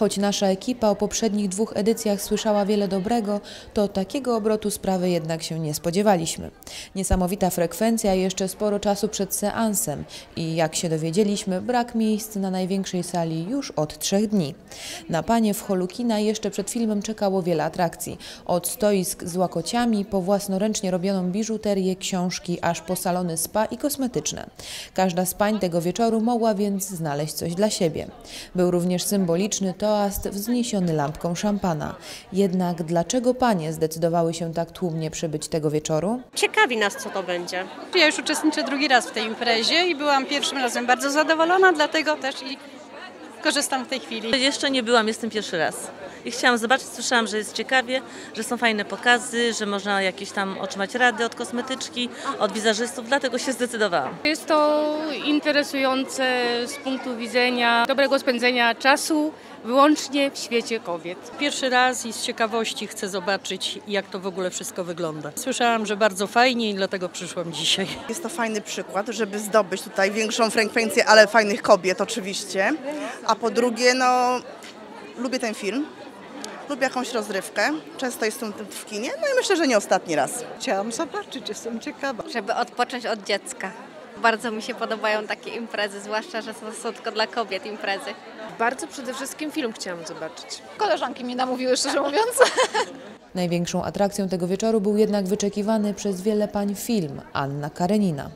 Choć nasza ekipa o poprzednich dwóch edycjach słyszała wiele dobrego, to takiego obrotu sprawy jednak się nie spodziewaliśmy. Niesamowita frekwencja jeszcze sporo czasu przed seansem i jak się dowiedzieliśmy, brak miejsc na największej sali już od trzech dni. Na panie w holu kina jeszcze przed filmem czekało wiele atrakcji. Od stoisk z łakociami po własnoręcznie robioną biżuterię, książki, aż po salony spa i kosmetyczne. Każda z pań tego wieczoru mogła więc znaleźć coś dla siebie. Był również symboliczny toast wzniesiony lampką szampana. Jednak dlaczego panie zdecydowały się tak tłumnie przybyć tego wieczoru? Ciekawi nas, co to będzie. Ja już uczestniczę drugi raz w tej imprezie i byłam pierwszym razem bardzo zadowolona, dlatego też i korzystam w tej chwili. Jeszcze nie byłam, jestem pierwszy raz. I chciałam zobaczyć, słyszałam, że jest ciekawie, że są fajne pokazy, że można jakieś tam otrzymać rady od kosmetyczki, od wizerzystów, dlatego się zdecydowałam. Jest to interesujące z punktu widzenia dobrego spędzenia czasu wyłącznie w świecie kobiet. Pierwszy raz i z ciekawości chcę zobaczyć, jak to w ogóle wszystko wygląda. Słyszałam, że bardzo fajnie i dlatego przyszłam dzisiaj. Jest to fajny przykład, żeby zdobyć tutaj większą frekwencję, ale fajnych kobiet oczywiście. A po drugie, no, lubię ten film. Lubię jakąś rozrywkę. Często jestem w kinie, no i myślę, że nie ostatni raz. Chciałam zobaczyć, jestem ciekawa. żeby odpocząć od dziecka. Bardzo mi się podobają takie imprezy, zwłaszcza, że to są tylko dla kobiet imprezy. Bardzo przede wszystkim film chciałam zobaczyć. Koleżanki mnie namówiły, szczerze mówiąc. Największą atrakcją tego wieczoru był jednak wyczekiwany przez wiele pań film Anna Karenina.